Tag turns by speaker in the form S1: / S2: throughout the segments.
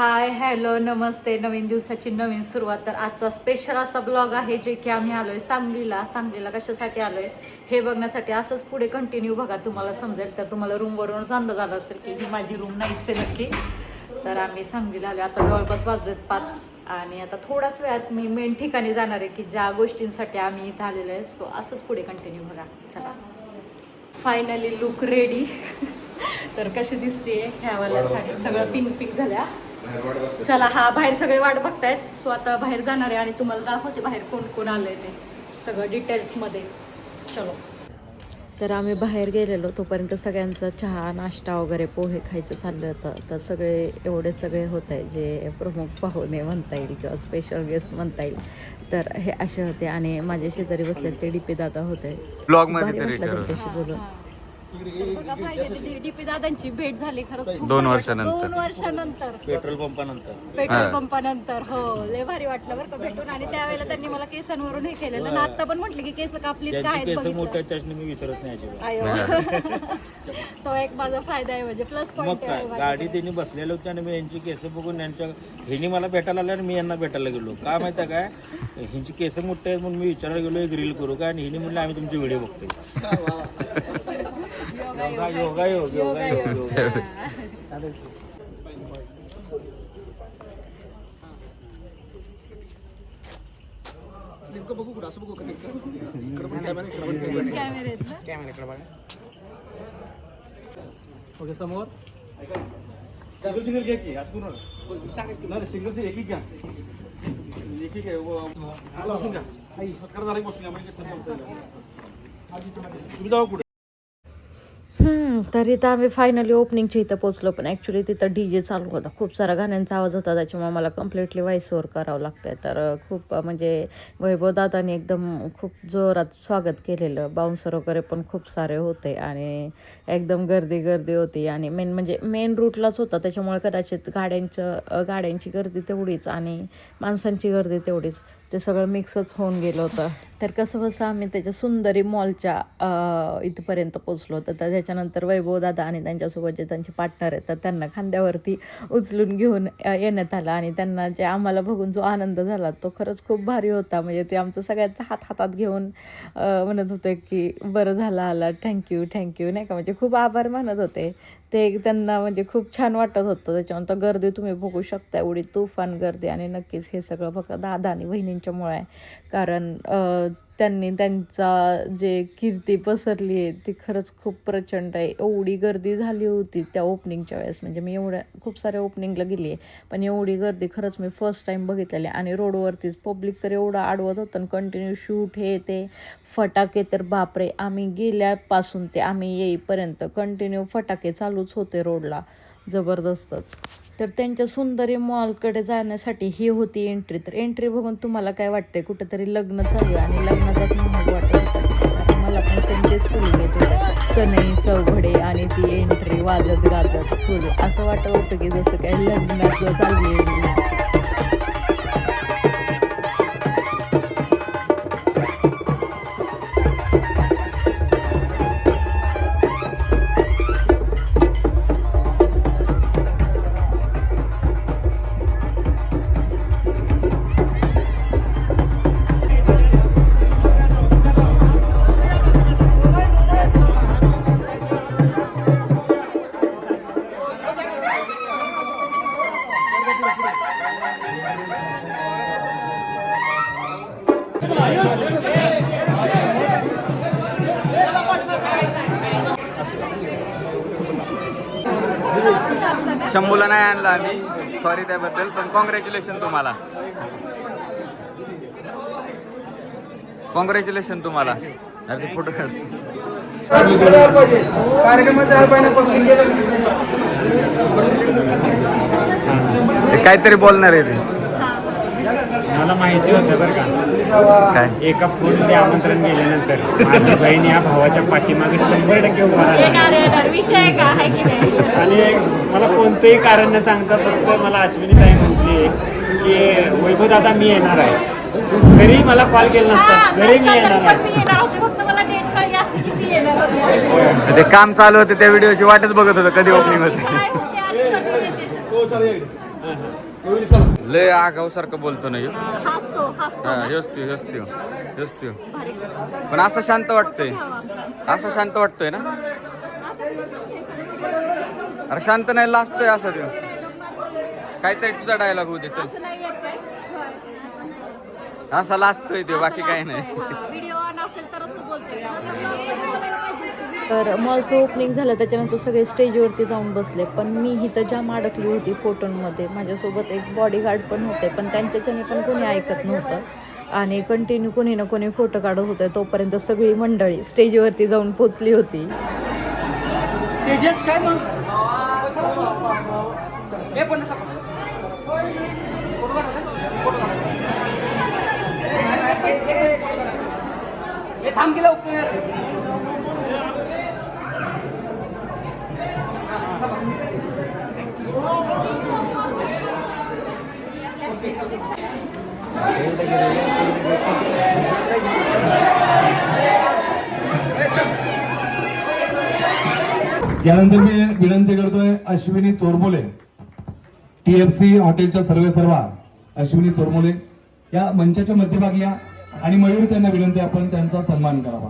S1: Hi hello नमस्ते. नवीन दिवसाची नवीन सुरुवात. तर आजचा स्पेशल असा ब्लॉग आहे जे की आम्ही आलोय सांगलीला. सांगलीला कशासाठी आलोय? हे बघण्यासाठी असंच पुढे कंटिन्यू बघा. तुम्हाला समजेल तर तुम्हाला रूमवरूनच अंदाज आला असेल की ही माझी रूम नाहीच आहे नक्की. तर आम्ही सांगलीला आलो आता जवळपास वाजलेत पाच आणि आता थोड्याच वेळात मी मेन ठिकाणी जाणार आहे की ज्या गोष्टींसाठी आम्ही इथं आलेलो आहे. सो असंच पुढे कंटिन्यू बघा. चला. फायनली लुक रेडी तर कशी दिसते ह्यावाला साडी सगळं पिंक पिंक झाल्या. चला हा बाहेर सगळे वाट बघतायत. सो आता बाहेर जाणार आहे आणि तुम्हाला दाखवते बाहेर कोण कोण आलंय ते. सगळं डिटेल्समध्ये चलो. तर आम्ही बाहेर गेलेलो तोपर्यंत सगळ्यांचा चहा नाश्ता वगैरे पोहे खायचं चाललं होतं. तर सगळे एवढे सगळे होत आहे जे प्रमुख पाहुणे म्हणता येईल किंवा स्पेशल गेस्ट म्हणता येईल. तर हे असे होते आणि माझे शेजारी बसले ते डीपी दादा होते.
S2: ब्लॉगमध्ये
S1: भारी
S2: तरी
S1: डीपी दादांची भेट झाली खरंच खूप
S2: दोन वर्षानंतर.
S1: दोन वर्षानंतर.
S3: पेट्रोल पंपानंतर.
S1: पेट्रोल
S2: हा.
S1: पंपानंतर. हो लय भारी वाटलं बरं का भेटून. आणि त्यावेळेला त्यांनी मला केसांवरून हे केलेलं. आणि आता पण म्हटले की केस कापलीत काय
S3: ज्यांची
S1: आहेत
S3: केस
S1: बघितलं.
S3: मोठे त्याच्याने मी विसरत नाही अजिबात.
S1: आयो. तो एक माझा फायदा आहे म्हणजे प्लस
S3: मग
S1: पॉईंट
S3: काय?
S1: आहे
S3: गाडी त्यांनी बसलेलं होती आणि मी यांची केस बघून यांच्या ह्यांनी मला भेटायला आले आणि मी यांना भेटायला गेलो. का माहिती काय? ह्यांची केस मोठे आहेत म्हणून मी विचारायला गेलो एक रील करू का? आणि हिने म्हणलं आम्ही तुमचे व्हिडिओ बघतोय. योगा योगा योग योगा योग. योगा
S1: कॅमेऱ्यात
S4: ओके समोर. सिंगल सिंगल घ्या की असं करू नका. नाही सिंगल सिंगल एक एक घ्या एक एक बसून घ्या. सत्कार झाला की बसून घ्या म्हणजे. तुम्ही जाऊ कुठे
S1: तर इथं आम्ही फायनली ओपनिंगच्या इथं पोचलो पण ॲक्च्युली तिथं डी जे चालू होता. खूप सारा गाण्यांचा आवाज होता त्याच्यामुळे मला कम्प्लिटली व्हॉइस ओव्हर करावं लागतंय. तर खूप म्हणजे वैभवदादाने एकदम खूप जोरात स्वागत केलेलं. बाउन्सर वगैरे पण खूप सारे होते आणि एकदम गर्दी गर्दी होती. आणि मेन म्हणजे मेन रूटलाच होता. त्याच्यामुळे कदाचित गाड्यांचं गाड्यांची गर्दी तेवढीच आणि माणसांची गर्दी तेवढीच. ते सगळं मिक्सच होऊन गेलं होतं. तर कसं बसं आम्ही त्याच्या सुंदरी मॉलच्या इथपर्यंत पोचलो होतं. तर त्याच्यानंतर वै दादा आणि त्यांच्यासोबत जे त्यांचे पार्टनर आहेत तर त्यांना खांद्यावरती उचलून घेऊन येण्यात आलं आणि त्यांना जे आम्हाला बघून जो आनंद झाला तो खरंच खूप भारी होता. म्हणजे ते आमचं सगळ्यांचा हात हातात घेऊन म्हणत होते की बरं झालं आला थँक्यू थँक्यू नाही का? म्हणजे खूप आभार मानत होते. ते त्यांना म्हणजे खूप छान वाटत होतं. त्याच्यानंतर गर्दी तुम्ही बघू शकता एवढी तुफान गर्दी. आणि नक्कीच हे सगळं फक्त दादा आणि बहिणींच्यामुळे आहे. कारण त्यांनी त्यांचा जे कीर्ती पसरली आहे ती खरंच खूप प्रचंड आहे. एवढी गर्दी झाली होती त्या ओपनिंगच्या वेळेस. म्हणजे मी एवढ्या खूप साऱ्या ओपनिंगला गेली आहे पण एवढी गर्दी खरंच मी फर्स्ट टाईम बघितलेली आहे. आणि रोडवरतीच पब्लिक तर एवढं आडवत होतं आणि कंटिन्यू शूट हे ते फटाके तर बापरे आम्ही गेल्यापासून ते आम्ही येईपर्यंत कंटिन्यू फटाके चालूच होते रोडला जबरदस्तच. तर त्यांच्या सुंदरी मॉलकडे जाण्यासाठी ही होती एंट्री तर एंट्री बघून तुम्हाला काय वाटतंय? कुठेतरी लग्न चालू आहे आणि लग्नाचाच माहोल वाटत होता. मला पण सेम फुल येत होतं सनई चौघडे आणि ती एंट्री वाजत गाजत फुल असं वाटत होतं की जसं काय लग्नाचं चालू आहे.
S2: शंभूला नाही आणला आम्ही. सॉरी त्याबद्दल पण कॉंग्रॅच्युलेशन तुम्हाला. कॉंग्रॅच्युलेशन तुम्हाला. अरे ते फोटो काढतो काहीतरी बोलणार आहे ते.
S5: मला माहिती होतं बरं का.
S2: काय?
S5: एका पूर्ण आमंत्रण गेल्यानंतर माझी बहीण या भावाच्या पाठीमागे शंभर टक्के उभा राहिली.
S1: येणार येणार. विषय का? आहे की नाही?
S5: आणि मला कोणतंही कारण न सांगता फक्त मला अश्विनी ताई म्हटली की वैभव दादा मी येणार आहे. तू जरी मला कॉल केला नसतास तरी मी येणार
S1: पण मी
S5: आहे
S1: येणार होते. फक्त मला डेट कळली असते की मी येणार होते.
S2: ते काम चालू होते त्या व्हिडिओची वाटच बघत होतं कधी ओपनिंग होते.
S1: काय होते? आणि कधी येते?
S4: चालेल. वहिनी, चला
S2: लय आगाव सारखं बोलतो ना.
S1: हसतो हसतो
S2: हा त्यो पण असं शांत वाटतंय. असं शांत वाटतोय ना? अरे शांत नाही लाजतोय असं त्यो. काहीतरी तुझा डायलॉग होऊ दे चल. असा लाजतोय ते बाकी काही नाही.
S1: तर मॉलचं ओपनिंग झालं त्याच्यानंतर सगळे स्टेजवरती जाऊन बसले. पण मी ही तर जाम अडकली होती फोटोंमध्ये माझ्यासोबत एक बॉडीगार्ड पण होते पण त्यांच्याच्याने पण कोणी ऐकत नव्हतं. आणि कंटिन्यू कोणी ना कोणी फोटो काढत होते. तोपर्यंत सगळी मंडळी स्टेजवरती जाऊन पोचली होती.
S4: तेजस काय मग? यानंतर मी विनंती करतोय अश्विनी चोरमोले. टीएफसी हॉटेलच्या सर्वे सर्वा अश्विनी चोरमोले. या मंचाच्या मध्यभागी या आणि मयूर त्यांना विनंती आपण त्यांचा सन्मान करावा.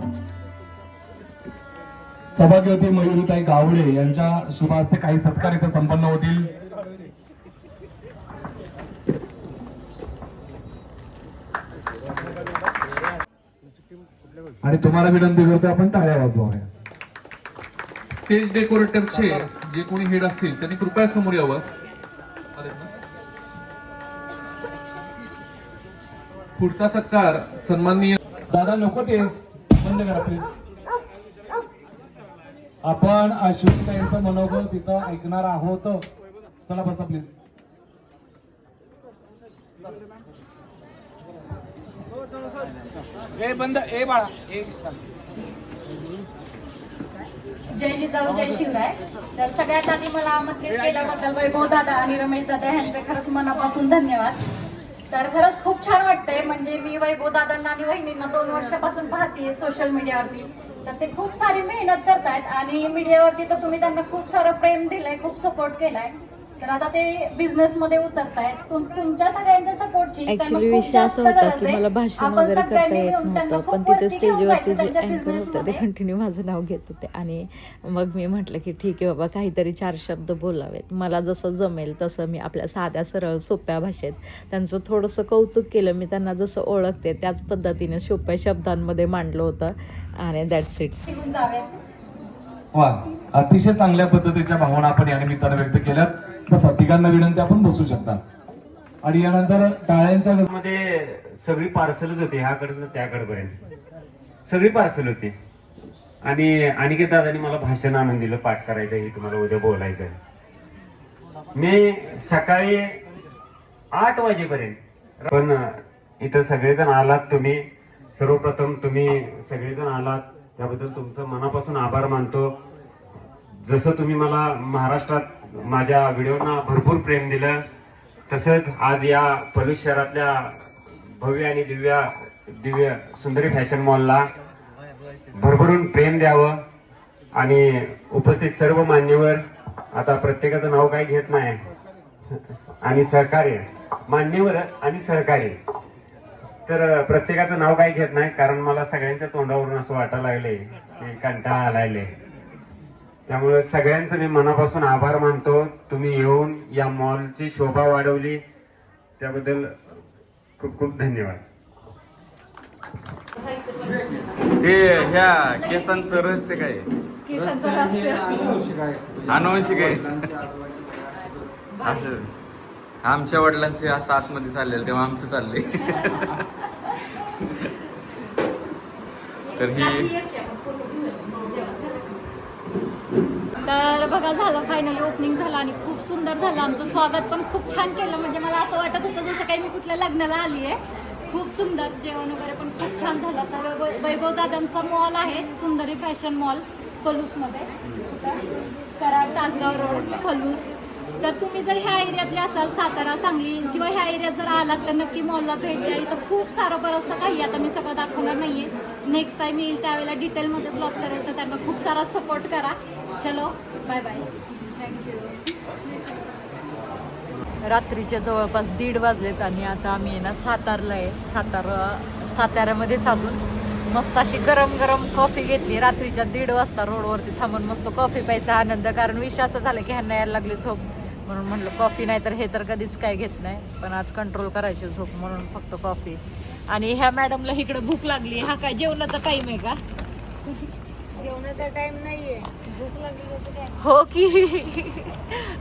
S4: सभागृहते मयूरताई गावडे यांच्या शुभ हस्ते काही सत्कार इथे संपन्न होतील. आणि तुम्हाला विनंती करतोय आपण टाळ्या वाजवाव्या.
S6: स्टेज डेकोरेटरचे जे कोणी हेड असतील त्यांनी कृपया समोर यावं? पुढचा सत्कार सन्माननीय
S4: दादा नको ते. बंद करा प्लीज आपण अश्विनीताईंचं मनोगत तिथं ऐकणार आहोत. चला बसा प्लीज
S7: जय जिजाऊ जय शिवराय. तर सगळ्यात आधी मला आमंत्रित केल्याबद्दल वैभव दादा आणि रमेश दादा यांचे खरंच मनापासून धन्यवाद. तर खरंच खूप छान वाटतंय म्हणजे मी वैभव दादांना आणि वहिनींना दोन वर्षापासून पाहते सोशल मीडियावरती तर ते खूप सारी मेहनत करतायत आणि मीडियावरती तर तुम्ही त्यांना खूप सारं प्रेम दिलंय खूप सपोर्ट केलाय. तर आता ते बिझनेस मध्ये उतरतायत. तुम- तुमच्या सगळ्यांच्या सपोर्टची
S1: ऍक्च्युली विषय असा होता की मला भाषण वगैरे करता येत नव्हतं. पण तिथे स्टेजवरती जे अँकर होते ते कंटिन्यू माझं नाव घेत होते. आणि मग मी म्हटलं की ठीक आहे बाबा काहीतरी चार शब्द बोलावेत. मला जसं जमेल तसं मी आपल्या साध्या सरळ सोप्या भाषेत त्यांचं थोडंसं कौतुक केलं. मी त्यांना जसं ओळखते त्याच पद्धतीने सोप्या शब्दांमध्ये मांडलं होतं. आणि दॅट्स इट
S4: वा अतिशय चांगल्या पद्धतीच्या भावना आपण या निमित्तानं व्यक्त केल्यात. बसा तिघांना विनंती आपण बसू शकता. आणि यानंतर टाळ्यांच्या
S5: मध्ये सगळी पार्सलच होती ह्याकडचं त्याकडपर्यंत सगळी पार्सल होती. आणि अनिकेत दादांनी मला भाषण आणून दिलं पाठ करायचं हे तुम्हाला उद्या बोलायचं आहे. मी सकाळी आठ वाजेपर्यंत पण इथं सगळेजण आलात तुम्ही. सर्वप्रथम तुम्ही सगळेजण आलात. त्याबद्दल तुमचं मनापासून आभार मानतो. जसं तुम्ही मला महाराष्ट्रात माझ्या व्हिडिओना भरपूर प्रेम दिलं. तसंच आज या पलूस शहरातल्या भव्य आणि दिव्य दिव्य सुंदरी फॅशन मॉलला भरभरून प्रेम द्यावं आणि उपस्थित सर्व मान्यवर आता प्रत्येकाचं नाव काही घेत नाही आणि सहकार्य मान्यवर आणि सहकार्य. तर प्रत्येकाचं नाव काही घेत नाही कारण मला सगळ्यांच्या तोंडावरून असं वाटायला लागले की कंटाळा आलायले त्यामुळे सगळ्यांचं मी मनापासून आभार मानतो. तुम्ही येऊन या मॉलची शोभा वाढवली. त्याबद्दल खूप खूप धन्यवाद.
S2: ते ह्या केसांचं रहस्य काय अनुवंशिक आहे. असं आमच्या वडिलांचे असं आतमध्ये चाललेलं तेव्हा आमचं चाललंय. तर ही
S7: तर बघा झालं. फायनली ओपनिंग झालं आणि खूप सुंदर झालं. आमचं स्वागत पण खूप छान केलं. म्हणजे मला असं वाटत होतं जसं काही मी कुठल्या लग्नाला आली आहे खूप सुंदर. जेवण वगैरे पण खूप छान झालं. तर वैभव दादांचा मॉल आहे. सुंदरी फॅशन मॉल पलूसमध्ये. कराड तासगाव रोड पलूस. तर तुम्ही जर ह्या एरियातले असाल सातारा सांगली किंवा ह्या एरियात जर आलात तर नक्की मॉलला भेट द्या. इथं खूप सारं बरंचसं काही आता मी सगळं दाखवणार नाही आहे नेक्स्ट टाईम येईल त्यावेळेला डिटेलमध्ये ब्लॉग करेल तर त्यांना खूप सारा सपोर्ट करा. चलो. बाय बाय थँक्यू रात्रीच्या जवळपास दीड वाजलेत आणि आता आम्ही आहे ना सातारला आहे. सातारा साताऱ्यामध्येच अजून मस्त अशी गरम गरम कॉफी घेतली. रात्रीच्या दीड वाजता रोडवरती थांबून मस्त कॉफी प्यायचा आनंद कारण विषय असं झालं की ह्यांना यायला लागली झोप. म्हणून म्हणलं कॉफी नाही तर हे तर कधीच काय घेत नाही. पण आज कंट्रोल करायची झोप म्हणून फक्त कॉफी आणि ह्या मॅडमला इकडे भूक लागली. हा काय जेवणाचा टाईम आहे का?
S8: जेवणाचा टाइम नाहीये. भूक लागली
S7: हो की.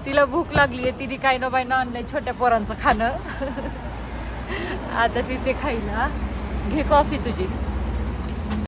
S7: तिला भूक लागली आहे तिने काही ना बाई आणलंय छोट्या पोरांचं खाणं. आता तिथे खायला. घे कॉफी तुझी.